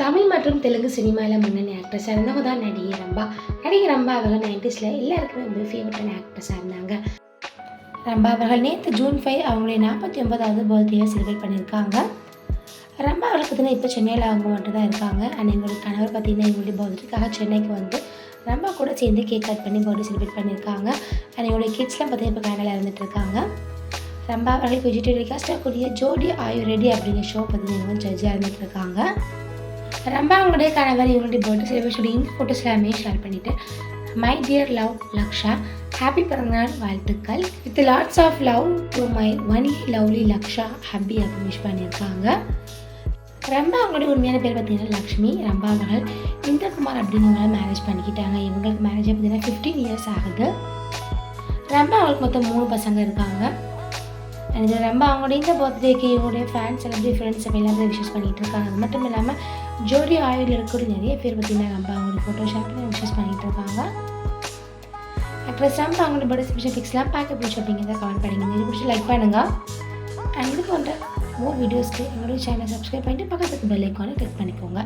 தமிழ் மற்றும் தெலுங்கு சினிமாவில் முன்னணி ஆக்ட்ரஸாக இருந்தவங்க தான் நடிகை ரம்பா. நடிகை ரம்பா அவர்கள் நைன்டிஸில் எல்லாருக்குமே ரொம்ப ஃபேவரட்டான ஆக்ட்ரஸாக இருந்தாங்க. ரம்பா அவர்கள் நேற்று ஜூன் ஃபைவ் அவங்களுடைய நாற்பத்தி ஒன்பதாவது பர்த்டேயை செலிப்ரேட் பண்ணியிருக்காங்க. ரம்பா அவர்கள் பார்த்தீங்கன்னா இப்போ சென்னையில் அவங்க மட்டும் தான் இருக்காங்க. அண்ட் எங்களுடைய கணவர் பார்த்தீங்கன்னா எங்களுடைய பர்த்டேக்காக சென்னைக்கு வந்து ரம்பா கூட சேர்ந்து கேக் கட் பண்ணி பர்த்டே செலிப்ரேட் பண்ணியிருக்காங்க. அண்ட் எங்களுடைய கிட்ஸ்லாம் பார்த்தீங்கன்னா இப்போ கனடாவில் இருந்துட்டு இருக்காங்க. ரம்பா அவர்களுக்கு விஜய் டெலிகாஸ்டாக கூடிய ஜோடி ஆயு ரெடி அப்படிங்கிற ஷோ பார்த்தீங்கன்னா ஜட்ஜாக இருந்துட்டு இருக்காங்க. ரம்பா அவங்களுடைய கணவர் இவங்களுடைய பர்த்டே செலிப்ரேஷன் ஃபோட்டோஸ் எல்லாமே ஷேர் பண்ணிவிட்டு my dear love Laksha happy பிறந்தநாள் வாழ்த்துக்கள். With lots of love to my only lovely Laksha happy அப்படின்னு விஷ் பண்ணியிருக்காங்க. ரம்பா அவங்களுடைய உண்மையான பேர் பார்த்தீங்கன்னா லக்ஷ்மி ரம்பா அவர்கள் இந்திரகுமார் அப்படிங்கிறவங்கள மேரேஜ் பண்ணிக்கிட்டாங்க. இவங்களுக்கு மேரேஜ் பார்த்தீங்கன்னா ஃபிஃப்டீன் இயர்ஸ் ஆகுது. ரம்பா அவங்களுக்கு மொத்தம் மூணு பசங்க இருக்காங்க. எனக்கு ரொம்ப அவங்களுடைய இந்த பர்த்டேக்கு இவங்களுடைய ஃபேன்ஸ் செலிபிரிட்டி ஃப்ரெண்ட்ஸ் எல்லாமே விஷஸ் பண்ணிகிட்டு இருக்காங்க. அது மட்டும் இல்லாமல் ஜோடி ஆயில் இருக்கக்கூடிய நிறைய பேர் பார்த்தீங்கன்னா ரொம்ப அவங்களுடைய ஃபோட்டோ ஷாப் பண்ணி விஷஸ் பண்ணிகிட்டு இருக்காங்க. ஆக்ட்ரஸ் ரொம்ப அவங்களோட பர்த்டே ஸ்பெஷல் பிக்ஸ்லாம் பார்க்க பிடிச்சி அப்படிங்கிறத கமெண்ட் பண்ணிங்க. இது பிடிச்சி லைக் பண்ணுங்க. அண்ட் இது போன்ற மோர் வீடியோஸ்க்கு எங்களுடைய சேனலை சப்ஸ்கிரைப் பண்ணிட்டு பக்கத்துக்கு பெல் ஐக்கானை கிளிக் பண்ணிக்கோங்க.